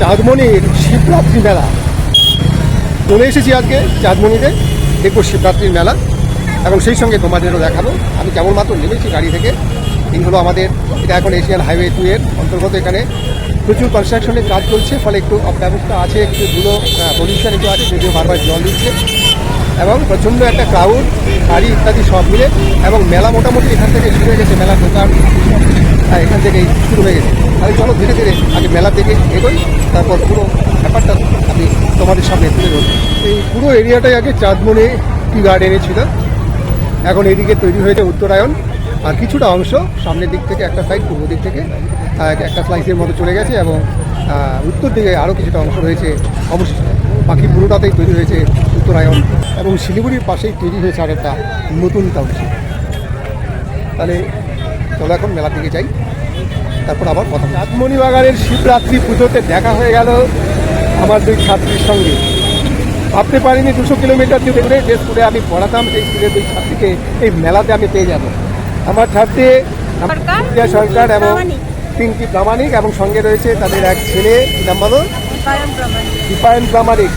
চাঁদমণির শিবরাত্রি মেলা। চলে এসেছি আজকে চাঁদমণিতে, দেখব শিবরাত্রির মেলা। এবং সেই সঙ্গে তোমাদেরও দেখাবো। আমি কেমন মাত্র নেমেছি গাড়ি থেকে। এই হলো আমাদের, এটা এখন এশিয়ান হাইওয়ে টু এর অন্তর্গত এখানে। প্রচুর কনস্ট্রাকশনের কাজ চলছে, ফলে একটু অব্যবস্থা আছে, একটু ধুলো পলিউশন একটু আছে, যদিও বারবার জল দিচ্ছে। এবং প্রচণ্ড একটা ক্রাউড গাড়ি ইত্যাদি সব মিলে এবং মেলা মোটামুটি এখান থেকে শুরু হয়ে গেছে, মেলা দোকান হ্যাঁ এখান থেকেই শুরু হয়ে গেছে। তাহলে চলো ধীরে ধীরে আগে মেলা থেকে এগোই, তারপর পুরো ব্যাপারটা আমি তোমাদের সামনে তুলে ধরবো। এই পুরো এরিয়াটাই আগে চাঁদমণি টি গার্ডেনে ছিল। এখন এদিকে তৈরি হয়েছে উত্তরায়ণ। আর কিছুটা অংশ সামনের দিক থেকে, একটা সাইড পূর্ব দিক থেকে একটা স্লাইসের মতো চলে গেছে এবং উত্তর দিকে আরও কিছুটা অংশ রয়েছে অবশ্যই বাকি পুরোটাতেই তৈরি হয়েছে উত্তরায়ণ এবং শিলিগুড়ির পাশেই তৈরি হয়েছে আর একটা নতুন টাউনশিপ তাহলে চলো এখন মেলার দিকে যাই তারপর আবার কথা চাঁদমণি বাগানের শিবরাত্রি পুজোতে দেখা হয়ে গেল আমার দুই ছাত্রীর সঙ্গে। ভাবতে পারিনি দুশো কিলোমিটার দূরে দূরে যে স্কুলে আমি পড়াতাম সেই স্কুলের দুই ছাত্রীকে এই মেলাতে আমি পেয়ে যাব। আমার ছাত্রী সরকার, প্রিয়া সরকার এবং। পিঙ্কি প্রামাণিক এবং সঙ্গে রয়েছে তাদের এক ছেলে কি নাম বলো? দীপায়ন প্রামাণিক।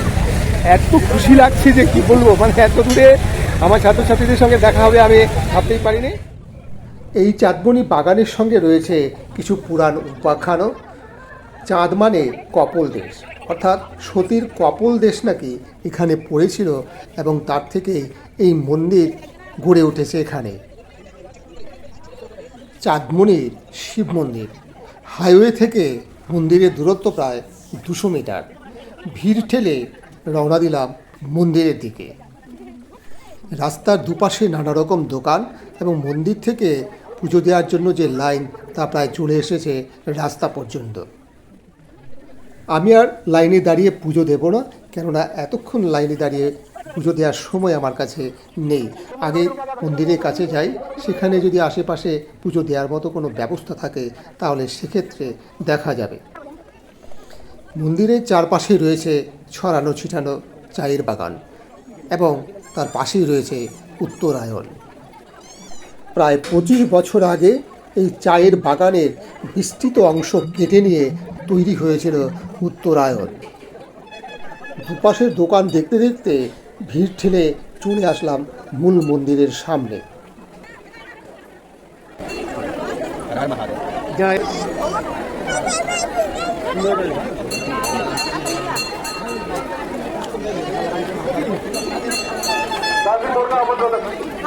এত খুশি লাগছে যে কি বলব? মানে এত দূরে আমার ছাত্রছাত্রীদের সঙ্গে দেখা হবে আমি ভাবতেই পারিনি। এই চাঁদমণি বাগানের সঙ্গে রয়েছে কিছু পুরাণ উপাখ্যানও। চাঁদ মানে কপল দেশ। অর্থাৎ সতীর কপল দেশ নাকি এখানে পড়েছিল এবং তার থেকেই এই মন্দির গড়ে উঠেছে এখানে। চাঁদমণির শিব মন্দির। হাইওয়ে থেকে মন্দিরের দূরত্ব প্রায় দুশো মিটার। ভিড় ঠেলে রওনা দিলাম মন্দিরের দিকে। রাস্তার দুপাশে নানা রকম দোকান এবং মন্দির থেকে পুজো দেওয়ার জন্য যে লাইন তা প্রায় চলে এসেছে রাস্তা পর্যন্ত। আমি আর লাইনে দাঁড়িয়ে পুজো দেব না, কেননা এতক্ষণ লাইনে দাঁড়িয়ে পুজো দেওয়ার সময় আমার কাছে নেই। আগে মন্দিরের কাছে যাই, সেখানে যদি আশেপাশে পুজো দেওয়ার মতো কোনো ব্যবস্থা থাকে, তাহলে সেক্ষেত্রে দেখা যাবে। মন্দিরের চারপাশে রয়েছে ছড়ানো ছিটানো চায়ের বাগান এবং তার পাশেই রয়েছে উত্তরায়ণ। প্রায় পঁচিশ বছর আগে এই চায়ের বাগানের বিস্তৃত অংশ কেটে নিয়ে তৈরি হয়েছিল উত্তরায়ণ। দুপাশের দোকান দেখতে দেখতে ভিড় ঠেলে চলে আসলাম মূল মন্দিরের সামনে। জয়।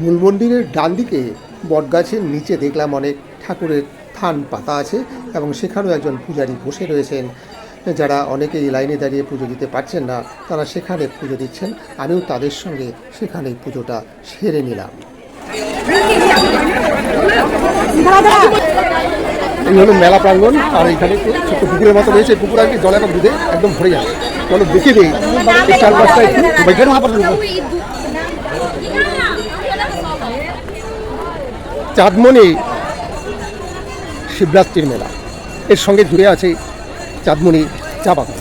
মূল মন্দিরের ডান দিকে বটগাছের নিচে দেখলাম অনেক ঠাকুরের থান পাতা আছে এবং সেখানেও একজন পূজারী বসে রয়েছেন। যারা অনেকেই লাইনে দাঁড়িয়ে পুজো দিতে পারছেন না, তারা সেখানে পুজো দিচ্ছেন। আমিও তাদের সঙ্গে সেখানে পুজোটা সেরে নিলাম। এই হলো মেলা প্রাঙ্গণ, আর এখানে ছোট্ট পুকুরের মতো রয়েছে। পুকুর আর কি জল এখন দুধে একদম ভরে যায় চলো দেখে দিই। চারপাশটা একটু চাঁদমণি শিবরাত্রির মেলা। এর সঙ্গে জুড়ে আছে চাঁদমণি চা বাগান।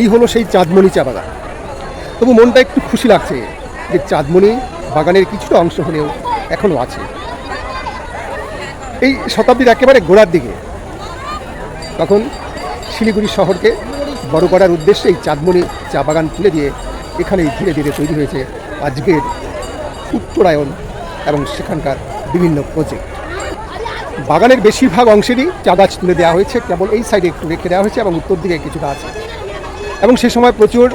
এই হলো সেই চাঁদমণি চা বাগান। তবু মনটা একটু খুশি লাগছে যে চাঁদমণি বাগানের কিছুটা অংশ হলেও এখনও আছে। এই শতাব্দীর একেবারে গোড়ার দিকে, তখন শিলিগুড়ি শহরকে বড় করার উদ্দেশ্যে এই চাঁদমণি চা বাগান তুলে দিয়ে এখানেই ধীরে ধীরে তৈরি হয়েছে আজকের উত্তরায়ণ এবং সেখানকার বিভিন্ন প্রজেক্ট বাগানের বেশিরভাগ অংশেরই চা গাছ তুলে দেওয়া হয়েছে, কেবল এই সাইডে একটু রেখে দেওয়া হয়েছে এবং উত্তর দিকে কিছুটা আছে। এবং সে সময় প্রচুর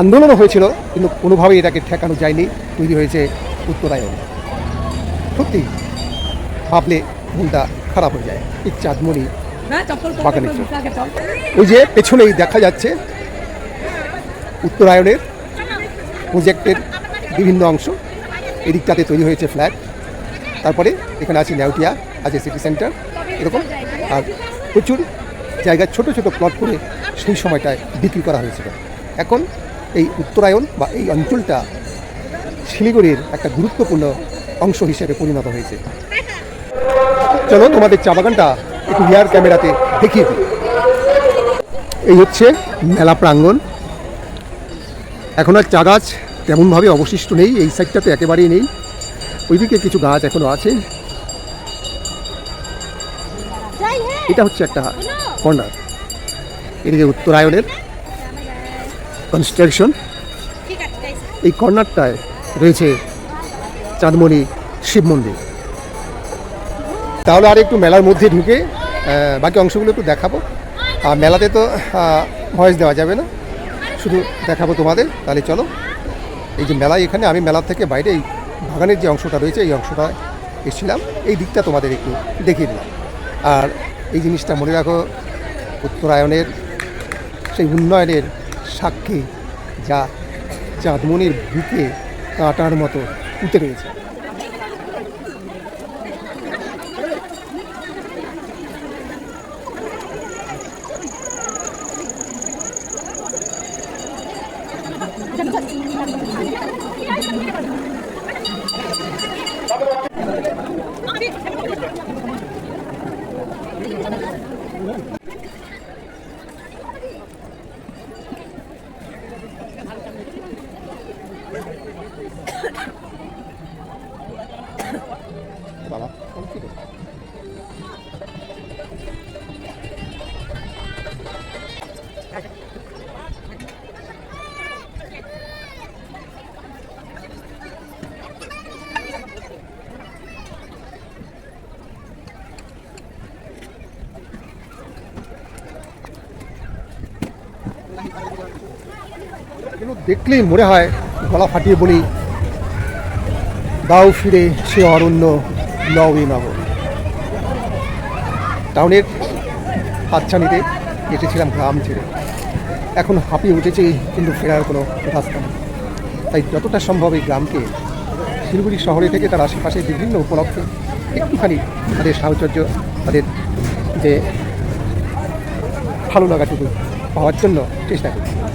আন্দোলনও হয়েছিল, কিন্তু কোনোভাবেই এটাকে ঠেকানো যায়নি, তৈরি হয়েছে উত্তরায়ণ। সত্যি, ভাবলে মনটা খারাপ হয়ে যায়। এই চাঁদমণি বাগানের জন্য। ওই যে পেছনেই দেখা যাচ্ছে উত্তরায়ণের প্রজেক্টের বিভিন্ন অংশ। এদিকটাতে তৈরি হয়েছে ফ্ল্যাট। তারপরে এখানে আছে নেউটিয়া আছে সিটি সেন্টার এরকম। আর প্রচুর জায়গায় ছোট ছোট প্লট করে সেই সময়টায় বিক্রি করা হয়েছিল। এখন এই উত্তরায়ণ বা এই অঞ্চলটা শিলিগুড়ির একটা গুরুত্বপূর্ণ অংশ হিসেবে পরিণত হয়েছে। চলো তোমাদের চা বাগানটা একটু রিয়ার ক্যামেরাতে দেখিয়ে দিই। এই হচ্ছে মেলা প্রাঙ্গণ। এখন আর চা গাছ তেমনভাবে অবশিষ্ট নেই, এই সাইডটাতে একেবারেই নেই। ওইদিকে কিছু গাছ এখনও আছে। এটা হচ্ছে একটা কর্নার এদিকে উত্তরায়ণের কনস্ট্রাকশন এই কর্নারটায় রয়েছে চাঁদমণি শিব মন্দির। তাহলে আর একটু মেলার মধ্যে ঢুকে বাকি অংশগুলো একটু দেখাবো। আর মেলাতে তো ভয়েস দেওয়া যাবে না। শুধু দেখাবো তোমাদের। তাহলে চলো। এই যে মেলা এখানে, আমি মেলা থেকে বাইরে এই বাগানের যে অংশটা রয়েছে, এই অংশটা এসেছিলাম। এই দিকটা তোমাদের একটু দেখিয়ে দিলাম। আর এই জিনিসটা মনে রাখো, উত্তরায়ণের সেই উন্নয়নের সাক্ষী যা চাঁদমনির বুকে কাঁটার মতো উঠে রয়েছে। 咋了？空气都差。এগুলো দেখলেই মনে হয় গলা ফাটিয়ে বলি, দাও ফিরে সে অরণ্য লওই নব। টাউনের হাতছানিতে এসেছিলাম গ্রাম ছেড়ে এখন হাঁপিয়ে উঠেছে, কিন্তু ফেরার কোনো রাস্তা নেই। তাই যতটা সম্ভব এই গ্রামকে শিলিগুড়ি শহরে থেকে তার আশেপাশে বিভিন্ন উপলক্ষে একটুখানি তাদের সাহচর্য, তাদের যে ভালো লাগাটুকু পাওয়ার জন্য চেষ্টা করি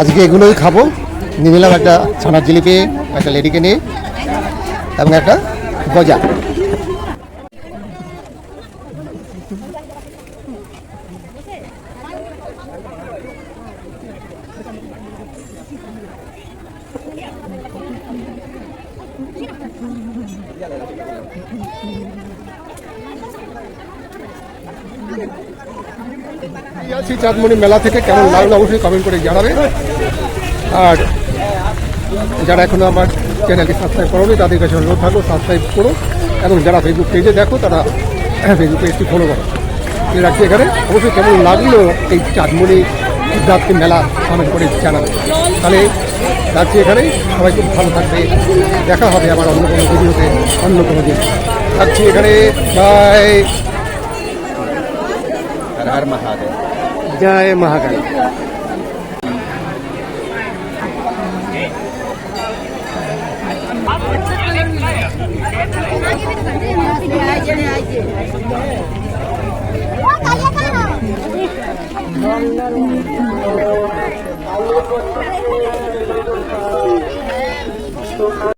আজকে এগুলোই খাব। নিয়ে একটা ছানার জিলিপি একটা লেডিকে নিয়ে এবং একটা গজা। আছি চাঁদমণি মেলা থেকে কেমন লাগল? অবশ্যই কমেন্ট করে জানাবে। আর যারা এখনও আমার চ্যানেলটি সাবস্ক্রাইব করোনি, তাদের কাছে অনুরোধ থাকল সাবস্ক্রাইব করো। এবং যারা ফেসবুক পেজে দেখো, তারা ফেসবুক পেজটি ফলো করো। রাখছি এখানে। অবশ্যই কেমন লাগল এই চাঁদমণি সিদ্ধার্থী মেলা কমেন্ট করে জানাবে। তাহলে রাখছি এখানেই। সবাই খুব ভালো থাকবে। দেখা হবে আমার অন্য কোনো ভিডিওতে, অন্য কোনো দিন। রাখছি এখানে। জয়। হর মহাদেব। জয় মহাকালী। Thank you. что